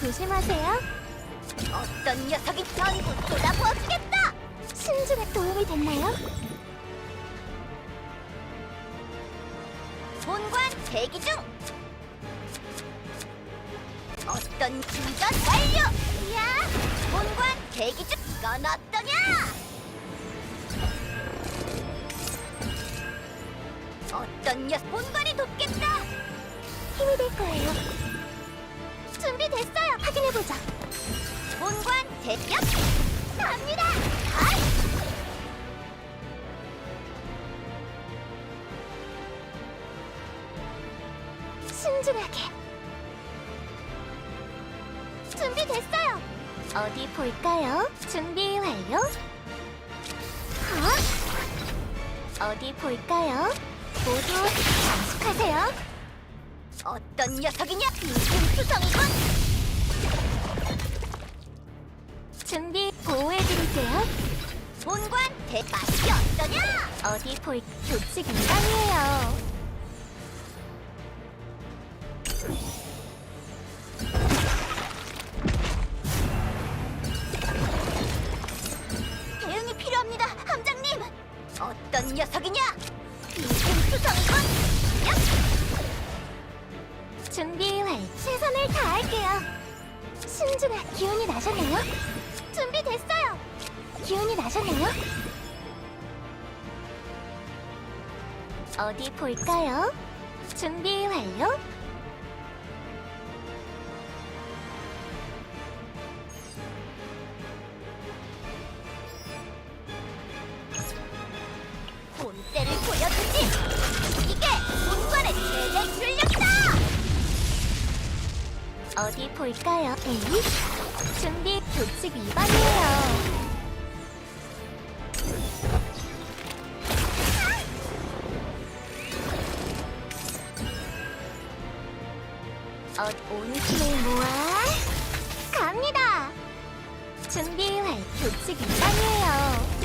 조심하세요. 어떤 녀석이 전부 쏟아부어 주겠다! 신주가 도움이 됐나요? 본관 대기 중! 어떤 충전 완료! 야! 본관 대기 중! 이건 어떠냐! 어떤 녀석 본관이 돕겠다! 힘이 될 거예요. 확인해보자. 본관 대격! 갑니다! 가! 신중하게. 준비됐어요. 어디 볼까요? 준비 완료. 어? 어디 볼까요? 모두 잠식하세요. 어떤 녀석이냐? 빈틈투성이군! 준비 보호해드릴게요. 본관 대 맛이 어떠냐? 어디 볼 규칙 위반이에요. 대응이 필요합니다, 함장님! 어떤 녀석이냐? 빈틈투성이군! 야! 준비 완 최선을 다할게요. 신중한 기운이 나셨나요? 준비됐어요. 기운이 나셨나요? 어디 볼까요? 준비 완료. 어디 볼까요? 에이? 준비 규칙 위반이에요. 어, 온 힘을 모아 갑니다. 준비 완 규칙 위반